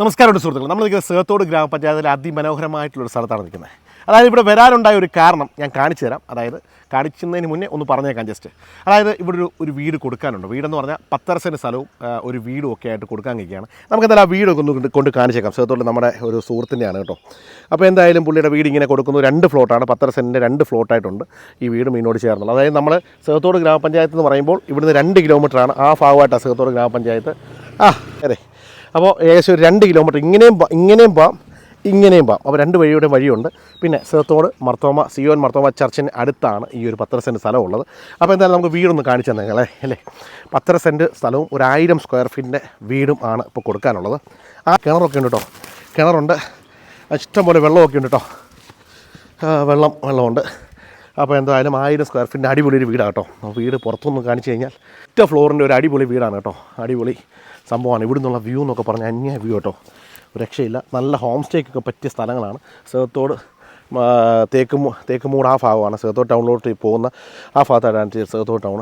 നമസ്കാരമുണ്ട് സുഹൃത്തുക്കൾ നമ്മൾ നിൽക്കുന്ന സേത്തോട് ഗ്രാമപഞ്ചായത്തിലെ അതിമനോഹരമായിട്ടുള്ളൊരു സ്ഥലത്താണ് നിൽക്കുന്നത്. അതായത് ഇവിടെ വരാനുണ്ടായ ഒരു കാരണം ഞാൻ കാണിച്ചു തരാം. അതായത് കാണിക്കുന്നതിന് മുന്നേ ഒന്ന് പറഞ്ഞേക്കാം ജസ്റ്റ് അതായത് ഇവിടെ ഒരു ഒരു വീട് കൊടുക്കാനുണ്ട്. വീടെന്ന് പറഞ്ഞാൽ പത്തര സെന്റ് സ്ഥലവും ഒരു വീടും ഒക്കെ ആയിട്ട് കൊടുക്കാൻ കഴിക്കുകയാണ് നമുക്ക് എന്തായാലും ആ വീടൊക്കെ ഒന്ന് കൊണ്ട് കൊണ്ട് കാണിച്ചേക്കാം. സേത്തോട് നമ്മുടെ ഒരു സുഹൃത്തിന്റെയാണ് കേട്ടോ. അപ്പോൾ എന്തായാലും പുള്ളിയുടെ വീട് ഇങ്ങനെ കൊടുക്കുന്നു. രണ്ട് ഫ്ലോട്ടാണ്. പത്തര സെന്റിന്റെ രണ്ട് ഫ്ലോട്ടായിട്ടുണ്ട് ഈ വീട് മീനോട് ചേർന്നുള്ളത്. അതായത് നമ്മൾ സേത്തോട് ഗ്രാമപഞ്ചായത്ത് എന്ന് പറയുമ്പോൾ ഇവിടുന്ന് രണ്ട് കിലോമീറ്ററാണ് ആ ഭാഗമായിട്ടാണ് സേത്തോട് ഗ്രാമപഞ്ചായത്ത്. ആ അതെ. അപ്പോൾ ഏകദേശം ഒരു രണ്ട് കിലോമീറ്റർ ഇങ്ങനെയും ഇങ്ങനെയും പോവാം ഇങ്ങനെയും പോവാം അപ്പോൾ രണ്ട് വഴിയുടെ വഴിയുണ്ട്. പിന്നെ സേത്തോട് മർത്തോമ സിയോൻ മർത്തോമ ചർച്ചിന് അടുത്താണ് ഈ ഒരു പത്തര സെന്റ് സ്ഥലം ഉള്ളത് അപ്പോൾ എന്തായാലും നമുക്ക് വീടൊന്ന് കാണിച്ചു തന്നേങ്ങളെ അല്ലേ? പത്തര സെന്റ് സ്ഥലവും ഒരു ആയിരം സ്ക്വയർ ഫീറ്റിന്റെ വീടും ആണ് ഇപ്പോൾ കൊടുക്കാനുള്ളത്. ആ കിണറൊക്കെ ഉണ്ട് കേട്ടോ. കിണറുണ്ട്. ഇഷ്ടംപോലെ വെള്ളമൊക്കെ ഉണ്ട് കേട്ടോ. വെള്ളം വെള്ളമുണ്ട്. അപ്പോൾ എന്തായാലും ആയിരം സ്ക്വയർ ഫീറ്റിന്റെ അടിപൊളി ഒരു വീടാണ് കേട്ടോ. വീട് പുറത്തുനിന്ന് കാണിച്ചു കഴിഞ്ഞാൽ ഒറ്റ ഫ്ലോറിന്റെ ഒരു അടിപൊളി വീടാണ് കേട്ടോ. അടിപൊളി സംഭവമാണ്. ഇവിടെ നിന്നുള്ള വ്യൂ എന്നൊക്കെ പറഞ്ഞാൽ അന്യ വ്യൂ കേട്ടോ. രക്ഷയില്ല. നല്ല ഹോം സ്റ്റേക്കൊക്കെ പറ്റിയ സ്ഥലങ്ങളാണ്. സേത്തോട് തേക്ക് തേക്കുമൂ തേക്കുമൂട് ആ ഭാഗമാണ്. സേത്തോട് ടൗണിലോട്ട് പോകുന്ന ആ ഭാഗത്തായിട്ടാണ് സേത്തോട് ടൗൺ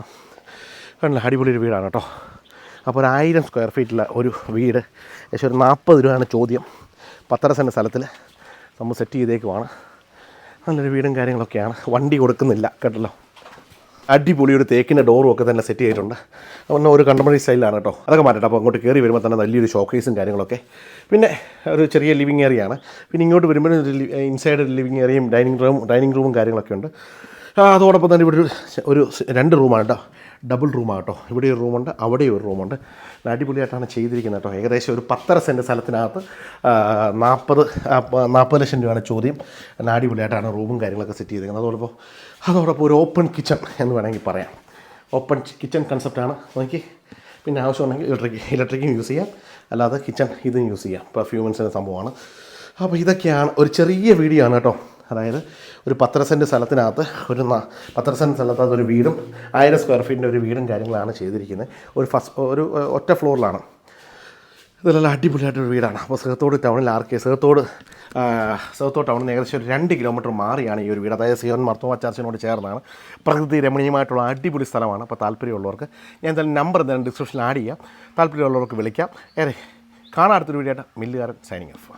കണ്ടില്ല അടിപൊളി ഒരു വീടാണ് കേട്ടോ. അപ്പോൾ ഒരു ആയിരം സ്ക്വയർ ഫീറ്റിലെ ഒരു വീട്. ഏകദേശം ഒരു നാൽപ്പത് രൂപയാണ് ചോദ്യം. പത്തര സെന്റ് സ്ഥലത്തിൽ നമ്മൾ സെറ്റ് ചെയ്തേക്കുവാണ്. നല്ലൊരു വീടും കാര്യങ്ങളൊക്കെയാണ്. വണ്ടി കൊടുക്കുന്നില്ല കേട്ടല്ലോ. അടിപൊളി ഒരു തേക്കിന്റെ ഡോറും ഒക്കെ തന്നെ സെറ്റ് ചെയ്തിട്ടുണ്ട്. അതുപോലെ ഒരു കണ്ടംപററി സ്റ്റൈലാണ് കേട്ടോ. അതൊക്കെ മാറ്റട്ടെ അപ്പോൾ അങ്ങോട്ട് കയറി വരുമ്പോൾ തന്നെ വലിയൊരു ഷോക്കേസും കാര്യങ്ങളൊക്കെ. പിന്നെ ഒരു ചെറിയ ലിവിങ് ഏരിയയാണ് പിന്നെ ഇങ്ങോട്ട് വരുമ്പോൾ ഒരു ഇൻസൈഡ് ലിവിങ് ഏരിയയും ഡൈനിങ് റൂം ഡൈനിങ് റൂമും കാര്യങ്ങളൊക്കെ ഉണ്ട്. അതോടൊപ്പം തന്നെ ഇവിടെ ഒരു രണ്ട് റൂമാണ് കേട്ടോ. ഡബിൾ റൂമാണ് കേട്ടോ. ഇവിടെ ഒരു റൂമുണ്ട് അവിടെ ഒരു റൂമുണ്ട്. അടിപൊളിയായിട്ടാണ് ചെയ്തിരിക്കുന്നത് കേട്ടോ. ഏകദേശം ഒരു പത്തര സെന്റ് സ്ഥലത്തിനകത്ത് നാൽപ്പത് നാൽപ്പത് ലക്ഷം രൂപയാണ് ചോദ്യം. അടിപൊളിയായിട്ടാണ് റൂമും കാര്യങ്ങളൊക്കെ സെറ്റ് ചെയ്തിരിക്കുന്നത്. അതോടൊപ്പം അതോടൊപ്പം ഒരു ഓപ്പൺ കിച്ചൺ എന്ന് വേണമെങ്കിൽ പറയാം. ഓപ്പൺ കിച്ചൺ കൺസെപ്റ്റാണ് നോക്കി. പിന്നെ ആവശ്യമുണ്ടെങ്കിൽ ഇലക്ട്രിക് ഇലക്ട്രിക്കും യൂസ് ചെയ്യാം. അല്ലാതെ കിച്ചൺ ഇതും യൂസ് ചെയ്യാം. പെർഫ്യൂമൻസിന്റെ സംഭവമാണ്. അപ്പോൾ ഇതൊക്കെയാണ് ഒരു ചെറിയ വീഡിയോ ആണ് കേട്ടോ. അതായത് ഒരു പത്തര സെന്റ് സ്ഥലത്തിനകത്ത് ഒരു പത്തര സെന്റ് സ്ഥലത്തകത്ത് ഒരു വീടും ആയിരം സ്ക്വയർ ഫീറ്റിന്റെ ഒരു വീടും കാര്യങ്ങളാണ് ചെയ്തിരിക്കുന്നത്. ഒരു ഫസ്റ്റ് ഒരു ഒറ്റ ഫ്ലോറിലാണ്. ഇതെല്ലാം അടിപൊളിയായിട്ടൊരു വീടാണ്. അപ്പോൾ സിഹത്തോട് ടൗണിൽ ആർ കെ സിഹത്തോട് സിഹത്തോട് ടൗണിൽ നിന്ന് ഏകദേശം ഒരു രണ്ട് കിലോമീറ്റർ മാറിയാണ് ഈ ഒരു വീട്. അതായത് സിയോൻ മർത്തോമ ചർച്ചിനോട് ചേർന്നാണ്. പ്രകൃതി രമണീയമായിട്ടുള്ള അടിപൊളി സ്ഥലമാണ്. അപ്പോൾ താല്പര്യമുള്ളവർക്ക് ഞാൻ എന്തായാലും നമ്പർ എന്തായാലും ഡിസ്ക്രിപ്ഷനിൽ ആഡ് ചെയ്യാം. താല്പര്യമുള്ളവർക്ക് വിളിക്കാം. ഏറെ കാണാൻ അടുത്തൊരു വീഡിയോ മില്ലുകാരൻ സൈനിങ് ഓഫ്